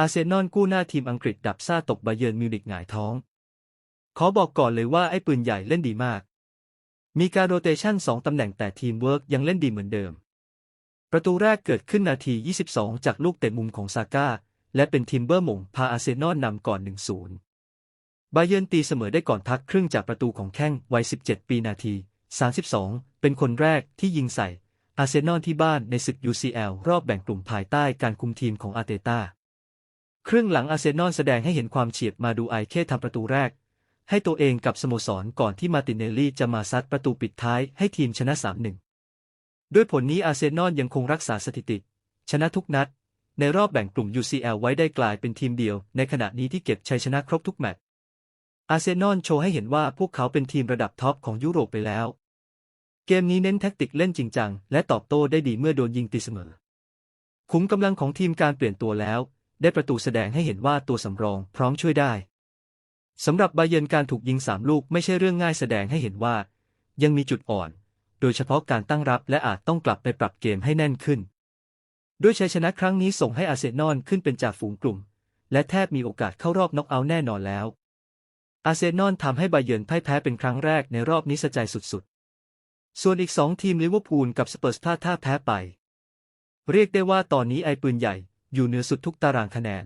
อาร์เซนอลกู้หน้าทีมอังกฤษดับซ่าตกบาเยิร์นมิวนิกหงายท้อง ขอบอกก่อนเลยว่าไอ้ปืนใหญ่เล่นดีมาก มีการโรเตชันสองตำแหน่งแต่ทีมเวิร์กยังเล่นดีเหมือนเดิม ประตูแรกเกิดขึ้นนาที 22 จากลูกเตะมุมของซาก้า และเป็นทีมเบอร์มงพาอาร์เซนอลนำก่อน 1-0 บาเยิร์นตีเสมอได้ก่อนพักครึ่งจากประตูของแข้งวัย 17 ปีนาที 32 เป็นคนแรกที่ยิงใส่อาร์เซนอลที่บ้านในศึก UCL รอบแบ่งกลุ่มภายใต้การคุมทีมของอาร์เตต้า ครึ่งหลังอาร์เซนอลแสดงให้เห็นความเฉียบมาดูไอเคทำประตูแรก ให้ตัวเองกับสโมสรก่อนที่มาตินเนลลี่จะมาซัดประตูปิดท้ายให้ทีมชนะ 3-1 ด้วยผลนี้อาร์เซนอลยังคงรักษาสถิติ ชนะทุกนัด ในรอบแบ่งกลุ่ม UCL ไว้ได้กลายเป็นทีมเดียว ในขณะนี้ที่เก็บชัยชนะครบทุกแมตช์อาร์เซนอลโชว์ให้เห็นว่าพวกเขาเป็นทีมระดับท็อปของยุโรปไปแล้ว เกมนี้เน้นแท็กติกเล่นจริงจังและตอบโต้ได้ดีเมื่อโดนยิงตีเสมอ ขุมกำลังของทีมการเปลี่ยนตัวแล้ว ได้ประตูแสดงให้เห็นว่าตัวสำรองพร้อมช่วยได้สำหรับบาเยนการถูกยิงสามลูกไม่ใช่เรื่องง่ายแสดงให้เห็นว่า ยังมีจุดอ่อน โดยเฉพาะการตั้งรับและอาจต้องกลับไปปรับเกมให้แน่นขึ้น ด้วยชัยชนะครั้งนี้ส่งให้อาเซนอลขึ้นเป็นจ่าฝูงกลุ่ม และแทบมีโอกาสเข้ารอบน็อกเอาท์แน่นอนแล้ว อาเซนอลทำให้บาเยนพ่ายแพ้เป็นครั้งแรกในรอบนี้สะใจสุดๆ ส่วนอีกสองทีมลิเวอร์พูลกับสเปอร์สพลาดท่าแพ้ไป เรียกได้ว่าตอนนี้ไอปืนใหญ่ อยู่เหนือสุดทุกตารางคะแนน